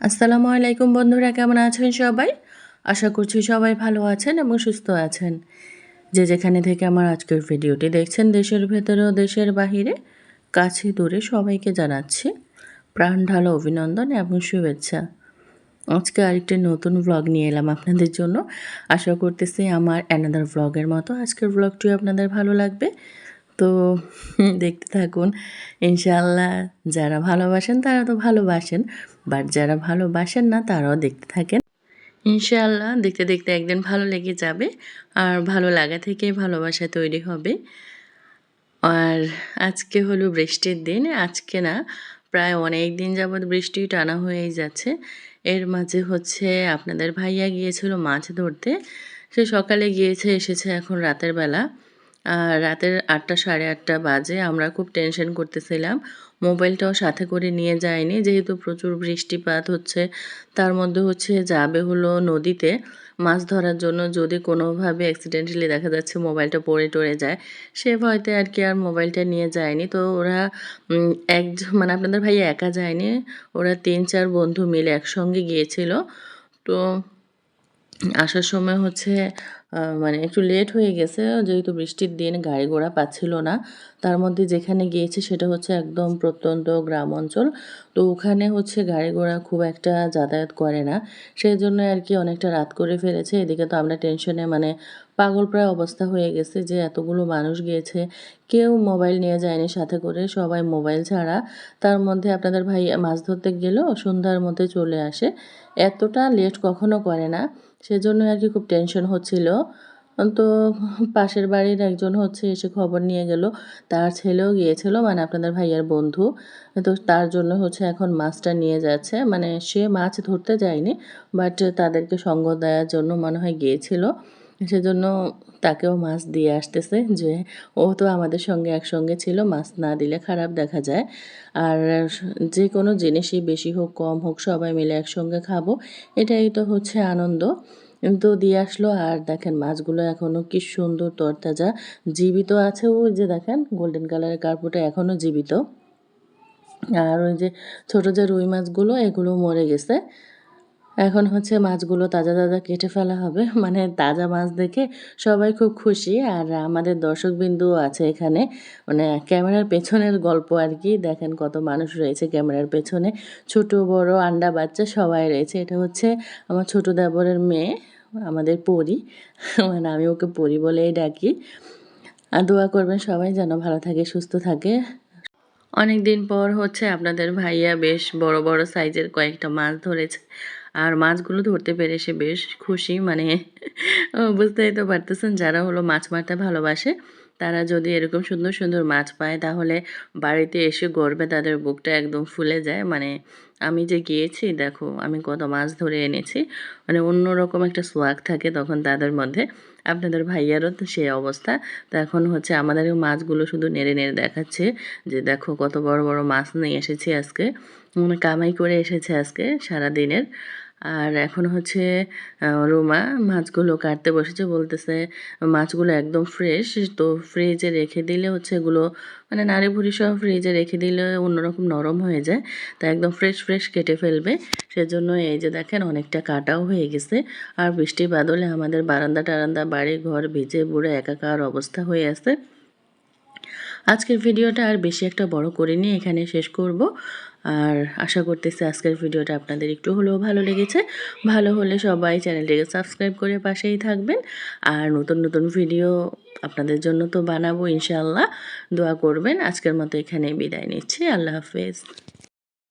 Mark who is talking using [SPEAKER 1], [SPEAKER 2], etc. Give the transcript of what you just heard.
[SPEAKER 1] আসসালামু আলাইকুম বন্ধুরা, কেমন আছেন সবাই? আশা করছি সবাই ভালো আছেন এবং সুস্থ আছেন। যে যেখানে থেকে আমার আজকের ভিডিওটি দেখছেন, দেশের ভেতরে ও দেশের বাহিরে, কাছে দূরে সবাইকে জানাচ্ছি প্রাণ ঢালো অভিনন্দন এবং শুভেচ্ছা। আজকে আরেকটি নতুন ব্লগ নিয়ে এলাম আপনাদের জন্য। আশা করতেছি আমার অ্যানাদার ব্লগের মতো আজকের ব্লগটিও আপনাদের ভালো লাগবে। তো দেখতে থাকুন ইনশাল্লাহ যারা ভালোবাসেন তারা তো ভালোবাসেন বাট যারা ভালোবাসেন না তারাও দেখতে থাকেন। ইনশাল্লাহ দেখতে দেখতে একদিন ভালো লেগে যাবে, আর ভালো লাগা থেকে ভালোবাসা তৈরি হবে। আর আজকে হলো বৃষ্টির দিন, আজকে না প্রায় অনেক দিন যাবৎ বৃষ্টি টানা হয়েই যাচ্ছে। এর মাঝে হচ্ছে আপনাদের ভাইয়া গিয়েছিল মাছ ধরতে, সে সকালে গিয়েছে, এসেছে এখন রাতের বেলা। রাতের আটটা সাড়ে আটটা বাজে আমরা খুব টেনশন করতেছিলাম। মোবাইলটাও সাথে করে নিয়ে যায়নি যেহেতু প্রচুর বৃষ্টিপাত হচ্ছে। তার মধ্যে হচ্ছে যাবে হলো নদীতে। মাছ ধরার জন্য যদি কোনোভাবে অ্যাক্সিডেন্টালি দেখা যাচ্ছে মোবাইলটা পড়ে টরে যায়, সে ভয়তে আর কি আর মোবাইলটা নিয়ে যায়নি। তো ওরা এক মানে আপনাদের ভাই একা যায়নি, ওরা তিন চার বন্ধু মিলে একসঙ্গে গিয়েছিল। তো আসার সময় হচ্ছে মানে একটু লেট হয়ে গেছে, যেহেতু বৃষ্টির দিন, গাড়ি ঘোড়া পাচ্ছিল না। তার মধ্যে যেখানে গিয়েছে সেটা হচ্ছে একদম প্রত্যন্ত গ্রাম অঞ্চল তো ওখানে হচ্ছে গাড়ি ঘোড়া খুব একটা যাতায়াত করে না। সেই জন্য আর কি অনেকটা রাত করে ফেলেছে। এদিকে তো আমরা টেনশনে মানে পাগল প্রায় অবস্থা হয়ে গেছে যে এতগুলো মানুষ গিয়েছে। কেউ মোবাইল নিয়ে যায়নি সাথে করে, সবাই মোবাইল ছাড়া। তার মধ্যে আপনাদের ভাই মাছ ধরতে গেলেও সন্ধ্যার মধ্যে চলে আসে। এতটা লেট কখনো করে না। সেজন্য আর কি খুব টেনশন হচ্ছিল। তো পাশের বাড়ির একজন হচ্ছে এসে খবর নিয়ে গেল। তার ছেলেও গিয়েছিল মানে আপনাদের ভাইয়ার বন্ধু। তো তার জন্য হচ্ছে এখন মাছটা নিয়ে যাচ্ছে। মানে সে মাছ ধরতে যায়নি বাট তাদেরকে সঙ্গ দেওয়ার জন্য মনে হয় গিয়েছিল। সেজন্য তাকেও মাছ দিয়ে আসতেছে যে ও তো আমাদের সঙ্গে একসঙ্গে ছিল, মাছ না দিলে খারাপ দেখা যায়। আর যে কোনো জিনিসই বেশি হোক, কম হোক, সবাই মিলে একসঙ্গে খাব, এটাই তো হচ্ছে আনন্দ। তো দিয়ে আসলো, আর দেখেন মাছগুলো এখনও কি সুন্দর তরতাজা, জীবিত আছে ওই যে দেখেন গোল্ডেন কালারের কার্পুটা এখনও জীবিত। আর ওই যে ছোটো যে রুই মাছগুলো, এগুলো মরে গেছে। এখন হচ্ছে মাছগুলো তাজা তাজা কেটে ফেলা হবে। মানে তাজা মাছ দেখে সবাই খুব খুশি। আর আমাদের দর্শকবিন্দুও আছে এখানে। মানে ক্যামেরার পেছনের গল্প আর কি। দেখেন কত মানুষ রয়েছে ক্যামেরার পেছনে। ছোট, বড়, আন্ডা, বাচ্চা সবাই রয়েছে। এটা হচ্ছে আমার ছোট দেবরের মেয়ে, আমাদের পরি। মানে আমি ওকে পরি বলেই ডাকি। আর দোয়া করবেন সবাই যেন ভালো থাকে, সুস্থ থাকে। অনেক দিন পর হচ্ছে আপনাদের ভাইয়া বেশ বড় বড় সাইজের কয়েকটা মাছ ধরেছে। আর মাছগুলো ধরতে পেরে সে বেশ খুশি মানে বুঝতেই তো পারতেছেন যারা হলো মাছ মারতে ভালোবাসে, তারা যদি এরকম সুন্দর সুন্দর মাছ পায় তাহলে বাড়িতে এসে গর্বে তাদের বুকটা একদম ফুলে যায়। মানে আমি যে গিয়েছি, দেখো, আমি কত মাছ ধরে এনেছি মানে অন্যরকম একটা সোয়াগ থাকে তখন তাদের মধ্যে। আপনাদের ভাইয়ারও তো সেই অবস্থা। তো এখন হচ্ছে আমাদের মাছগুলো শুধু নেড়ে নেড়ে দেখাচ্ছে যে, দেখো, কত বড় বড় মাছ নিয়ে এসেছি আজকে মানে কামাই করে এসেছে আজকে সারা দিনের আর এখন হচ্ছে রোমা মাছগুলো কাটতে বসেছে, বলতেছে, মাছগুলো একদম ফ্রেশ তো ফ্রিজে রেখে দিলে হচ্ছে এগুলো মানে নাড়ি ভুড়ি সহ ফ্রিজে রেখে দিলে অন্যরকম নরম হয়ে যায়, তা একদম ফ্রেশ ফ্রেশ কেটে ফেলবে। সেজন্য এই যে দেখেন, অনেকটা কাটাও হয়ে গেছে। আর বৃষ্টি বাদলে আমাদের বারান্দা টারান্দা, বাড়ি ঘর ভিজে বুড়ে একাকার অবস্থা হয়ে আছে। আজকের ভিডিওটা আর বেশি একটা বড় করিনি, এখানে শেষ করব। আর আশা করতেছি আজকের ভিডিওটা আপনাদের একটু হলেও ভালো লেগেছে। ভালো হলে সবাই চ্যানেলটিকে সাবস্ক্রাইব করে পাশেই থাকবেন। আর নতুন নতুন ভিডিও আপনাদের জন্য তো বানাবো ইনশাল্লাহ দোয়া করবেন। আজকের মতো এখানে বিদায় নিচ্ছি। আল্লাহ হাফেজ।